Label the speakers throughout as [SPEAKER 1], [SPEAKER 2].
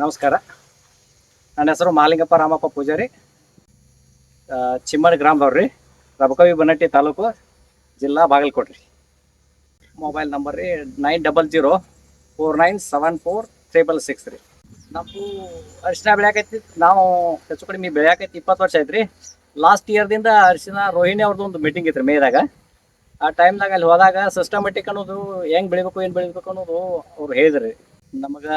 [SPEAKER 1] ನಮಸ್ಕಾರ. ನನ್ನ ಹೆಸರು ಮಾಲಿಂಗಪ್ಪ ರಾಮಪ್ಪ ಪೂಜಾರಿ. ಆ, ಗ್ರಾಮದವ್ರು ರಬಕವಿ ಬನ್ನಟ್ಟಿ ತಾಲೂಕು ಜಿಲ್ಲಾ ಬಾಗಲಕೋಟೆ ಮೊಬೈಲ್ ನಂಬರ್ ರೀ nine double zero four nine seven four triple six ರೀ. ನಮ್ಮದು ಅರಿಶಿನ ಬೆಳೆಯಾಕೈತಿ. ನಾವು ಹೆಚ್ಚು ಕಡಿಮೆ ಬೆಳೆಯಾಕೈತಿ ಇಪ್ಪತ್ತು ವರ್ಷ ಐತ್ರಿ ಲಾಸ್ಟ್ ಇಯರ್ದಿಂದ ಅರಿಶಿನ ರೋಹಿಣಿ ಅವ್ರದ್ದು ಒಂದು ಮೀಟಿಂಗ್ ಇತ್ತು ಮೇದಾಗ ಆ ಟೈಮ್ದಾಗ ಅಲ್ಲಿ ಹೋದಾಗ ಸಿಸ್ಟಮೆಟಿಕ್ ಅನ್ನೋದು ಹೆಂಗ್ ಬೆಳಿಬೇಕು ಏನು ಬೆಳಿಬೇಕು ಅನ್ನೋದು ಅವ್ರು ಹೇಳಿದ್ರಿ ನಮಗೆ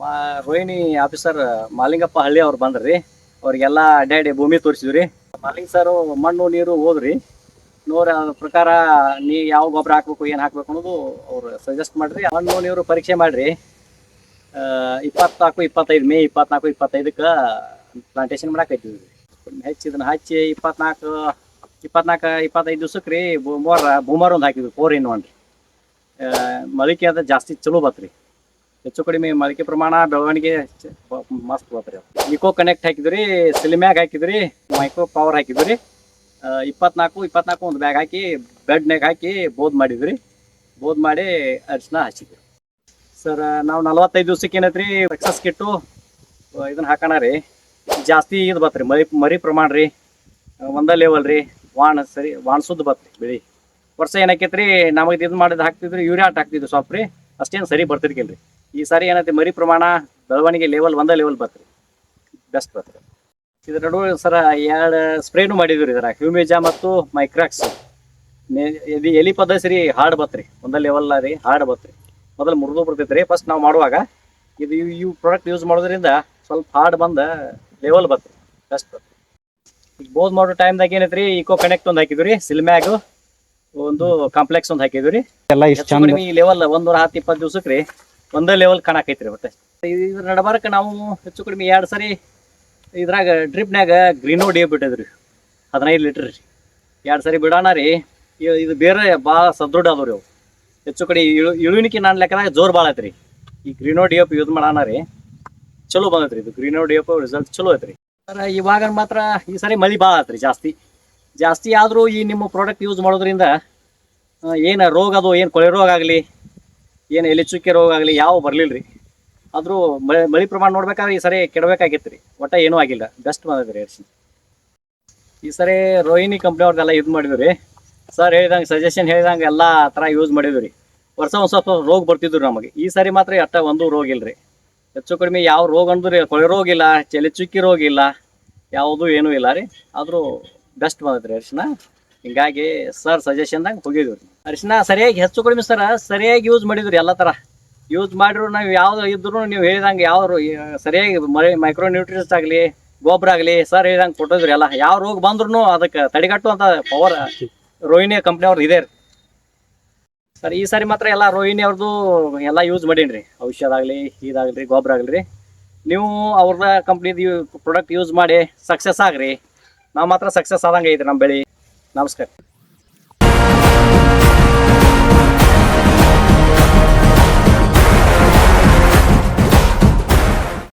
[SPEAKER 1] ಮಾ, ರೋಹಿಣಿ ಆಫೀಸರ್ ಮಾಲಿಂಗಪ್ಪ ಹಳ್ಳಿ ಅವ್ರು ಬಂದ್ರಿ. ಅವ್ರಿಗೆಲ್ಲ ಅಡ್ಡಾಡಿ ಭೂಮಿ ತೋರಿಸಿದ್ರಿ. ಮಾಲಿಂಗ್ ಸರ್ ಮಣ್ಣು, ನೀರು ಹೋದ್ರಿ. ನೋಡ್ರಿ ಅದ್ರ ಪ್ರಕಾರ ನೀ ಯಾವ ಗೊಬ್ಬರ ಹಾಕ್ಬೇಕು, ಏನು ಹಾಕ್ಬೇಕು ಅನ್ನೋದು ಅವ್ರು ಸಜೆಸ್ಟ್ ಮಾಡ್ರಿ. ಮಣ್ಣು, ನೀರು ಪರೀಕ್ಷೆ ಮಾಡ್ರಿ. ಇಪ್ಪತ್ನಾಲ್ಕು ಇಪ್ಪತ್ತೈದು, ಮೇ ಇಪ್ಪತ್ನಾಲ್ಕು ಇಪ್ಪತ್ತೈದಕ್ಕೆ ಪ್ಲಾಂಟೇಶನ್ ಮಾಡಾಕೈತಿವಿ ಹೆಚ್ಚು ಇದನ್ನ ಹಚ್ಚಿ ಇಪ್ಪತ್ನಾಲ್ಕು ಇಪ್ಪತ್ನಾಲ್ಕು ಇಪ್ಪತ್ತೈದು ದಿವ್ಸಕ್ಕೆ ರೀ ಬೂಮರ್ ಬೂಮರ್ ಒಂದು ಹಾಕಿದ್ವಿ ಫೋರ್ ಇನ್ ಒನ್ ರೀ. ಮೊಳಕೆ ಅದು ಜಾಸ್ತಿ ಚಲೋ ಬತ್ರಿ. ಹೆಚ್ಚು ಕಡಿಮೆ ಮಲಿಕೆ ಪ್ರಮಾಣ ಬೆಳವಣಿಗೆ ಮಸ್ತ್ ಬರ್ತಾರೆ ಇಕೋ ಕನೆಕ್ಟ್ ಹಾಕಿದ್ರಿ ಸಿಲಿಮ್ಯಾಗ್ ಹಾಕಿದ್ರಿ ಮೈಕ್ರೋ ಪವರ್ ಹಾಕಿದ್ರಿ. ಇಪ್ಪತ್ನಾಲ್ಕು ಇಪ್ಪತ್ನಾಲ್ಕು ಒಂದು ಬ್ಯಾಗ್ ಹಾಕಿ ಬೆಡ್ನಾಗ ಹಾಕಿ ಬೋದ್ ಮಾಡಿದ್ರಿ. ಬೋದ್ ಮಾಡಿ ಅರಿಶಿನ ಹಚ್ಚಿದ್ವಿ. ಸರ್ ನಾವು ನಲವತ್ತೈದು ದಿವ್ಸಕ್ಕೆ ಏನೈತ್ರಿ ಸಕ್ಸಸ್ ಕಿಟ್ಟು ಇದನ್ನ ಹಾಕೋಣ ರೀ. ಜಾಸ್ತಿ ಇದು ಬತ್ರಿ, ಮರಿ ಮರಿ ಪ್ರಮಾಣ ರೀ. ಒಂದ ಲೆವೆಲ್ ರೀ ವಾಣ ಸರಿ ವಾಣ ಸುದ್ದ ಬತ್ರಿ ಬೆಳಿ ವರ್ಷ ಏನಾಕೈತ್ರಿ ನಮಗೆ ಇದು ಮಾಡಿದ್ ಹಾಕ್ತಿದ್ರಿ ಯೂರಿಯಾ ಹಾಕ್ತಿದ್ವಿ ಸ್ವಲ್ಪ ರೀ. ಅಷ್ಟೇನು ಸರಿ ಬರ್ತಿರ್ಕಿಲ್ರಿ ಈ ಸಾರಿ ಏನೈತಿ ಮರಿ ಪ್ರಮಾಣ ಬೆಳವಣಿಗೆ ಲೆವೆಲ್ ಒಂದ ಲೆವೆಲ್ ಬರ್ತ್ರಿ. ಬೆಸ್ಟ್ ಬತ್ರಿ ಇದ್ರ ನಡುವೆ ಸರ ಎರಡು ಸ್ಪ್ರೇನು ಮಾಡಿದ್ವಿ ಇದರ ಹ್ಯೂಮಿಜಾ ಮತ್ತು ಮೈಕ್ರಾಕ್ಸ್. ಇದು ಎಲಿ ಪದ್ಧತಿ ರೀ ಹಾರ್ಡ್ ಬತ್ರಿ ಒಂದ ಲೆವೆಲ್ ರೀ ಹಾರ್ಡ್ ಬತ್ರಿ ಮೊದಲು ಮುರಿದು ಬರ್ತೈತಿ ರೀ ಫಸ್ಟ್ ನಾವು ಮಾಡುವಾಗ. ಇದು ಇವು ಪ್ರಾಡಕ್ಟ್ ಯೂಸ್ ಮಾಡೋದ್ರಿಂದ ಸ್ವಲ್ಪ ಹಾರ್ಡ್ ಬಂದ ಲೆವೆಲ್ ಬತ್ರಿ ಬೆಸ್ಟ್ ಬತ್ರಿ ಈಗ ಬೋದ್ ಮಾಡೋ ಟೈಮ್ದಾಗ ಏನೈತ್ರಿ ಇಕೋ ಕನೆಕ್ಟ್ ಒಂದು ಹಾಕಿದ್ವಿ ರೀ ಸಿಲ್ಮ್ಯಾಗು ಒಂದು ಕಾಂಪ್ಲೆಕ್ಸ್ ಒಂದು ಹಾಕಿದ್ವಿ ರೀ
[SPEAKER 2] ಎಲ್ಲ ಇಷ್ಟು
[SPEAKER 1] ಲೆವೆಲ್ ಒಂದೂರ ಹತ್ತು ಇಪ್ಪತ್ತು ದಿವ್ಸಕ್ಕೆ ರೀ ಒಂದೇ ಲೆವೆಲ್ ಕಾಣಕೈತ್ರಿ ಮತ್ತೆ. ಇದ್ರ ನಡಬಾರಕ್ಕೆ ನಾವು ಹೆಚ್ಚು ಕಡಿಮೆ ಎರಡು ಸರಿ ಇದ್ರಾಗ ಡ್ರಿಪ್ನ್ಯಾಗ ಗ್ರೀನೋ ಡಿ ಬಿಟ್ಟಿದ್ರಿ ಹದಿನೈದು ಲೀಟ್ರ್ ರೀ. ಎರಡು ಸರಿ ಬಿಡೋಣ ರೀ. ಇದು ಬೇರೆ ಭಾಳ ಸದೃಢ ಅದಾವ ರೀ ಅವು. ಹೆಚ್ಚು ಕಡೆ ಇಳು ನಾನ್ ನಾನು ಲೆಕ್ಕದಾಗ ಜೋರು ಭಾಳ ಐತ್ರಿ. ಈ ಗ್ರೀನೋ ಡಿ ಎಫ್ ಯೂಸ್ ಮಾಡೋಣ ರೀ. ಚಲೋ ಬಂದೈತ್ರಿ ಇದು. ಗ್ರೀನೋ ಡಿ ಎಫ್ ರಿಸಲ್ಟ್ ಚಲೋ ಐತ್ರಿ. ಸರ್, ಇವಾಗ ಮಾತ್ರ ಈ ಸರಿ ಮಳೆ ಭಾಳ ಆತ್ರಿ ಜಾಸ್ತಿ. ಜಾಸ್ತಿ ಆದರೂ ಈ ನಿಮ್ಮ ಪ್ರಾಡಕ್ಟ್ ಯೂಸ್ ಮಾಡೋದ್ರಿಂದ ಏನು ರೋಗ ಅದು, ಏನು ಕೊಳೆ ರೋಗ ಆಗಲಿ ಏನು ಎಲೆ ಚುಕ್ಕೆ ರೋಗ ಆಗಲಿ, ಯಾವ ಬರಲಿಲ್ಲ ರೀ ಆದರೂ ಮಳೆ ಮಳೆ ಪ್ರಮಾಣ ನೋಡ್ಬೇಕಾದ್ರೆ ಈ ಸರಿ ಕೆಡಬೇಕಾಗಿತ್ತು ರೀ ಒಟ್ಟ ಏನೂ ಆಗಿಲ್ಲ. ಬೆಸ್ಟ್ ಮಾಡಿದ್ರಿ ರೀ ಅರಿಶಿನ ಈ ಸರಿ ರೋಹಿಣಿ ಕಂಪ್ನಿ ಅವ್ರದ್ದೆಲ್ಲ ಇದು ಮಾಡಿದ್ವಿ ರೀ ಸರ್ ಹೇಳಿದಂಗೆ ಸಜೆಷನ್ ಹೇಳಿದಂಗೆ ಎಲ್ಲ ಥರ ಯೂಸ್ ಮಾಡಿದ್ವಿ ರೀ ವರ್ಷ ಒಂದು ಸ್ವಲ್ಪ ರೋಗ ಬರ್ತಿದ್ರು ನಮಗೆ. ಈ ಸಾರಿ ಮಾತ್ರ ಅಟ್ಟ ಒಂದು ರೋಗ ಇಲ್ಲ ರೀ ಹೆಚ್ಚು ಕಡಿಮೆ ಯಾವ ರೋಗ ಅಂದ್ರೆ, ಕೊಳೆ ರೋಗ ಇಲ್ಲ ಚುಕ್ಕಿ ರೋಗ ಇಲ್ಲ, ಯಾವುದೂ ಏನೂ ಇಲ್ಲ ರೀ. ಆದರೂ ಬೆಸ್ಟ್ ಬಂದೈತೆ ರೀ ಅರಿಶಿನ ಹಿಂಗಾಗಿ ಸರ್ ಸಜೆಷನ್ದಾಗ ಹೋಗಿದ್ವಿ ರೀ. ಅರಿಶಿನ ಸರಿಯಾಗಿ ಹೆಚ್ಚು ಕಡಿಮೆ ಸರ ಸರಿಯಾಗಿ ಯೂಸ್ ಮಾಡಿದ್ರಿ ಎಲ್ಲ ಥರ ಯೂಸ್ ಮಾಡಿದ್ರು ನಾವು ಯಾವ್ದು ಇದ್ರು ನೀವು ಹೇಳಿದಂಗೆ ಯಾವ ರೋ- ಸರಿಯಾಗಿ ಮೈಕ್ರೋ ನ್ಯೂಟ್ರಿಯನ್ಸ್ ಆಗಲಿ ಗೊಬ್ಬರ ಆಗಲಿ ಸರ್ ಹೇಳಿದಂಗೆ ಕೊಟ್ಟಿದ್ರಿ ಎಲ್ಲ. ಯಾವ ರೋಗ ಬಂದ್ರೂ ಅದಕ್ಕೆ ತಡೆಗಟ್ಟುವಂಥ ಪವರ್ ರೋಹಿಣಿ ಕಂಪ್ನಿ ಅವ್ರದ್ದು ಇದೆ ರೀ. ಸರ್ ಈ ಸಾರಿ ಮಾತ್ರ ಎಲ್ಲ ರೋಹಿಣಿ ಅವ್ರದ್ದು ಎಲ್ಲ ಯೂಸ್ ಮಾಡೀನಿ ರೀ. ಔಷಧ ಆಗಲಿ ಇದಾಗಲಿ ಗೊಬ್ಬರ ಆಗಲಿ. ರೀ ನೀವು ಅವ್ರದ ಕಂಪ್ನಿದು ಪ್ರಾಡಕ್ಟ್ ಯೂಸ್ ಮಾಡಿ ಸಕ್ಸಸ್ ಆಗ್ರಿ. ನಾವು ಮಾತ್ರ ಸಕ್ಸಸ್ ಆದಂಗೆ ಐತ್ರಿ ನಮ್ಮ ಬೆಳೆ. ನಮಸ್ಕಾರ